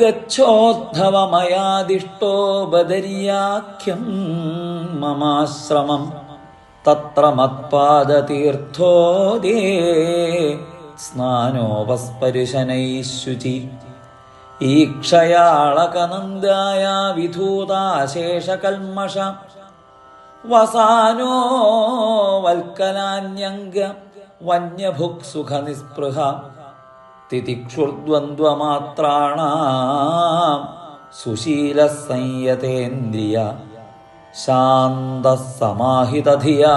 ഗച്ഛോദ്ധവമയാദിഷ്ടോ ബദര്യാഖ്യം മമാശ്രമം തത്ര മത്പാദതീർത്ഥോദേ സ്നാനോപസ്പരുശനൈശുചി. ഈക്ഷയാളകനന്ദായ വിധൂതാശേഷകൽമഷ വസാനോ വൽക്കലാന്യംഗ വന്യഭുക്സുഖനിസ്പൃഹ. തിതിക്ഷുർദ്വന്ദ്വമാത്രാണാം സുശീലസംയതേന്ദ്രിയ ശാന്തസമാഹിതധിയാ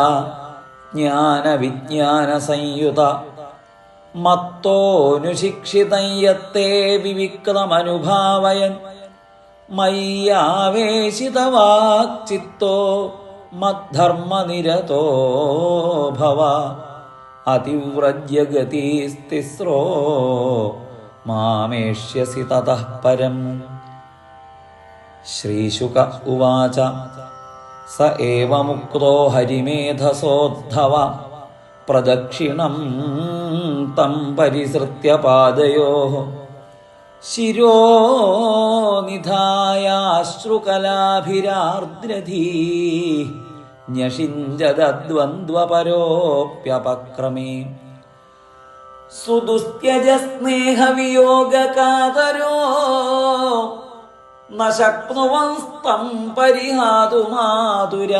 ജ്ഞാനവിജ്ഞാനസംയുത മത്തോനുശിക്ഷിതം യത്തെ വിവിക്തമനുഭാവയൻ മയ്യാവേശിതവാക്ചിത്തോ മദ്ധർമ്മനിരതോ ഭവ. അതിവ്രജ്യഗതീസ്തിസ്രോ മാമേഷ്യസി തതഃ പരം. ശ്രീശുക ഉവാച സ ഏവ മുക്തോ ഹരിമേധസോദ്ധവ പ്രദക്ഷിണം തം പരിസൃത്യ പാദയോ ശിരോ നിധായാശ്രുകലാഭിരാർദ്രധീ ന്യഷിഞ്ചദ്വന്ദ്വപരോപ്യപക്രമേ സുദുസ്ത്യജസ്നേഹവിയോഗകാതരോ ന ശക്നുവസ്തം പരിഹാതുമാതുര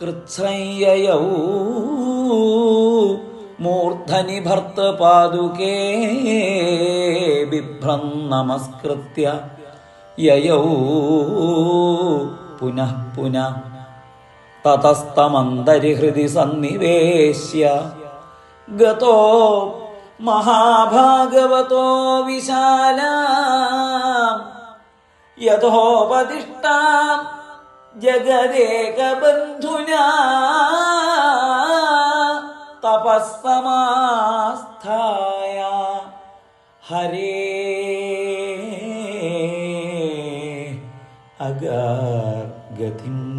കൃച്ഛ്രയ്യയൗ മൂർധനി ഭർത്ത പാദുകേ ബിഭ്രം നമസ്കൃത്യ യയൗ പുനഃ പുനഃ. തതസ്തമന്തരിഹൃദി സന്നിവേശ്യ. ഗതോ മഹാഭാഗവതോ വിശാല. യഥോപദിഷ്ടാം ജഗദേകബന്ധുനാ. തപസ്സമാസ്ഥായ. ഹരേ. അഗതിം